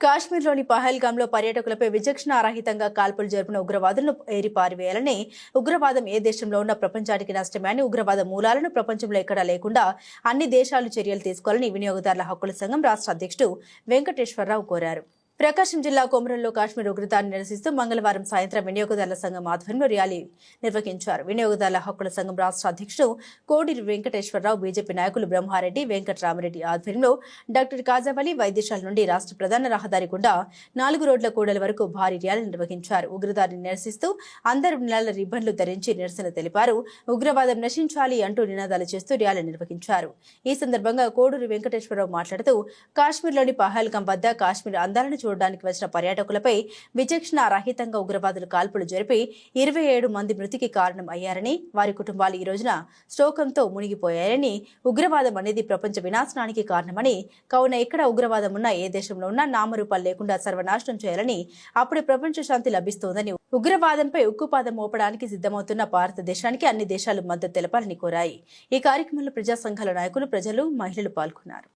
కాశ్మీర్లోని పహల్గాంలో పర్యాటకులపై విచక్షణారహితంగా కాల్పులు జరిపిన ఉగ్రవాదులను ఏరిపారివేయాలని ఉగ్రవాదం ఏ దేశంలో ఉన్న ప్రపంచానికి నష్టమే అని ఉగ్రవాద మూలాలను ప్రపంచంలో ఎక్కడా లేకుండా అన్ని దేశాలు చర్యలు తీసుకోవాలని వినియోగదారుల హక్కుల సంఘం రాష్ట్ర అధ్యక్షుడు వెంకటేశ్వరరావు కోరారు. ప్రకాశం జిల్లా కొమరంలో కాశ్మీర్ ఉగ్రతాన్ని నిరసిస్తూ మంగళవారం సాయంత్రం వినియోగదారుల సంఘం ఆధ్వర్యంలో ర్యాలీ నిర్వహించారు. వినియోగదారుల హక్కుల సంఘం రాష్ట్ర అధ్యక్షుడు కోడిరి వెంకటేశ్వరరావు బీజేపీ నాయకులు బ్రహ్మారెడ్డి వెంకటరామరెడ్డి ఆధ్వర్యంలో డాక్టర్ కాజావలి వైద్యశాల నుండి రాష్ట్ర ప్రధాన రహదారి గుండా నాలుగు రోడ్ల కూడల వరకు భారీ ర్యాలీ నిర్వహించారు. ఉగ్రదాడిని నిరసిస్తూ అందరూ నెలల రిబ్బన్లు ధరించి నిరసన తెలిపారు. ఉగ్రవాదం నశించాలి అంటూ నినాదాలు చేస్తూ ర్యాలీ నిర్వహించారు. ఈ సందర్భంగా కోడూరి వెంకటేశ్వరరావు మాట్లాడుతూ కాశ్మీర్లోని పహల్గాం వద్ద కాశ్మీర్ అందాలను చూడడానికి వచ్చిన పర్యాటకులపై విచక్షణ రహితంగా ఉగ్రవాదులు కాల్పులు జరిపి ఇరవై ఏడు మంది మృతికి కారణం అయ్యారని వారి కుటుంబాలు ఈ రోజున శోకంతో మునిగిపోయారని ఉగ్రవాదం అనేది ప్రపంచ వినాశనానికి కారణమని కావున ఎక్కడ ఉగ్రవాదం ఉన్నా ఏ దేశంలో ఉన్నా నామరూపాలు లేకుండా సర్వనాశనం చేయాలని అప్పుడే ప్రపంచ శాంతి లభిస్తోందని ఉగ్రవాదంపై ఉక్కుపాదం మోపడానికి సిద్ధమవుతున్న భారతదేశానికి అన్ని దేశాలు మద్దతు తెలపాలని కోరాయి. ఈ కార్యక్రమంలో ప్రజా సంఘాల నాయకులు ప్రజలు మహిళలు పాల్గొన్నారు.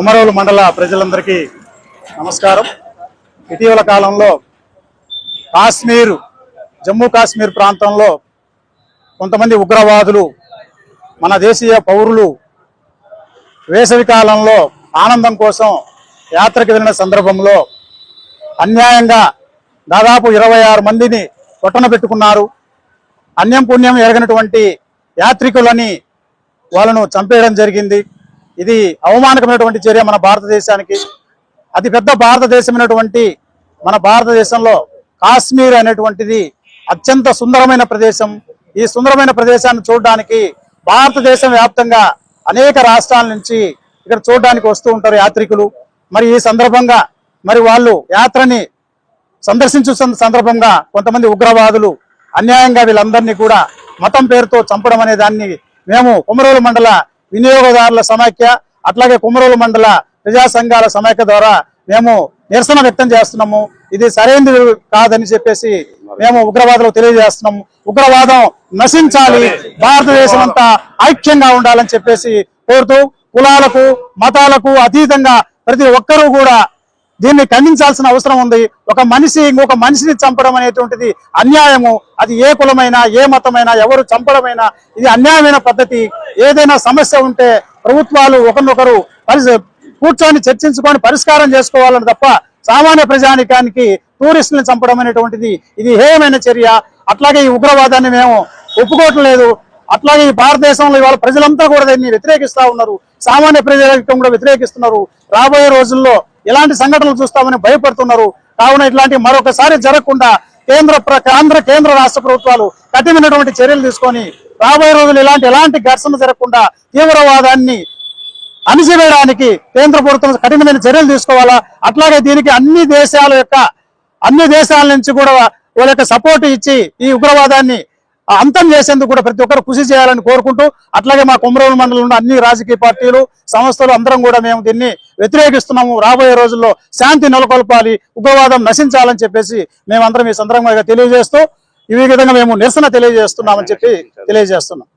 ఉమరోలు మండల ప్రజలందరికీ నమస్కారం. ఇటీవల కాలంలో కాశ్మీర్ జమ్మూ కాశ్మీర్ ప్రాంతంలో కొంతమంది ఉగ్రవాదులు మన దేశీయ పౌరులు వేసవి కాలంలో ఆనందం కోసం యాత్రకు వెళ్ళిన సందర్భంలో అన్యాయంగా దాదాపు ఇరవై ఆరు మందిని కొట్టన పెట్టుకున్నారు. అన్యం పుణ్యం ఎరగనటువంటి యాత్రికులని వాళ్ళను చంపేయడం జరిగింది. ఇది అవమానకమైనటువంటి చర్య మన భారతదేశానికి అతిపెద్ద భారతదేశమైనటువంటి మన భారతదేశంలో కాశ్మీర్ అనేటువంటిది అత్యంత సుందరమైన ప్రదేశం. ఈ సుందరమైన ప్రదేశాన్ని చూడడానికి భారతదేశం వ్యాప్తంగా అనేక రాష్ట్రాల నుంచి ఇక్కడ చూడడానికి వస్తూ ఉంటారు యాత్రికులు. మరి ఈ సందర్భంగా మరి వాళ్ళు యాత్రని సందర్శించు సందర్భంగా కొంతమంది ఉగ్రవాదులు అన్యాయంగా వీళ్ళందరినీ కూడా మతం పేరుతో చంపడం అనే దాన్ని మేము కుమరూరు మండల వినియోగదారుల సమాఖ్య అట్లాగే కుమరోలు మండల ప్రజా సంఘాల సమాఖ్య ద్వారా మేము నిరసన వ్యక్తం చేస్తున్నాము. ఇది సరైనది కాదని చెప్పేసి మేము ఉగ్రవాదులకు తెలియజేస్తున్నాము. ఉగ్రవాదం నశించాలి. భారతదేశం అంతా ఐక్యంగా ఉండాలని చెప్పేసి కోరుతూ కులాలకు మతాలకు అతీతంగా ప్రతి ఒక్కరూ కూడా దీన్ని ఖండించాల్సిన అవసరం ఉంది. ఒక మనిషి ఇంకొక మనిషిని చంపడం అనేటువంటిది అన్యాయము. అది ఏ కులమైనా ఏ మతమైనా ఎవరు చంపడమైనా ఇది అన్యాయమైన పద్ధతి. ఏదైనా సమస్య ఉంటే ప్రభుత్వాలు ఒకరినొకరు పరిస కూర్చొని చర్చించుకొని పరిష్కారం చేసుకోవాలని తప్ప సామాన్య ప్రజానికానికి టూరిస్టులను చంపడం అనేటువంటిది ఇది హేయమైన చర్య. అట్లాగే ఈ ఉగ్రవాదాన్ని మేము ఒప్పుకోవట్లేదు. అట్లాగే ఈ భారతదేశంలో ఇవాళ ప్రజలంతా కూడా దీన్ని వ్యతిరేకిస్తా ఉన్నారు. సామాన్య ప్రజలకు కూడా వ్యతిరేకిస్తున్నారు. రాబోయే రోజుల్లో ఇలాంటి సంఘటనలు చూస్తామని భయపడుతున్నారు. కావున ఇట్లాంటి మరొకసారి జరగకుండా కేంద్ర ఆంధ్ర కేంద్ర రాష్ట్ర ప్రభుత్వాలు కఠినమైనటువంటి చర్యలు తీసుకొని రాబోయే రోజులు ఇలాంటి ఎలాంటి ఘర్షణ జరగకుండా తీవ్రవాదాన్ని అణిచివేయడానికి కేంద్ర ప్రభుత్వం కఠినమైన చర్యలు తీసుకోవాలా? అట్లాగే దీనికి అన్ని దేశాల యొక్క అన్ని దేశాల నుంచి కూడా వాళ్ళ యొక్క సపోర్ట్ ఇచ్చి ఈ ఉగ్రవాదాన్ని ఆ, అంతం చేసేందుకు కూడా ప్రతి ఒక్కరు కృషి చేయాలని కోరుకుంటూ అట్లాగే మా కుమరవరం మండలంలో అన్ని రాజకీయ పార్టీలు సంస్థలు అందరం కూడా మేము దీన్ని వ్యతిరేకిస్తున్నాము. రాబోయే రోజుల్లో శాంతి నెలకొల్పాలి ఉగ్రవాదం నశించాలని చెప్పేసి మేమందరం ఈ సందర్భంగా తెలియజేస్తూ ఈ విధంగా మేము నిరసన తెలియజేస్తున్నామని చెప్పి తెలియజేస్తున్నాం.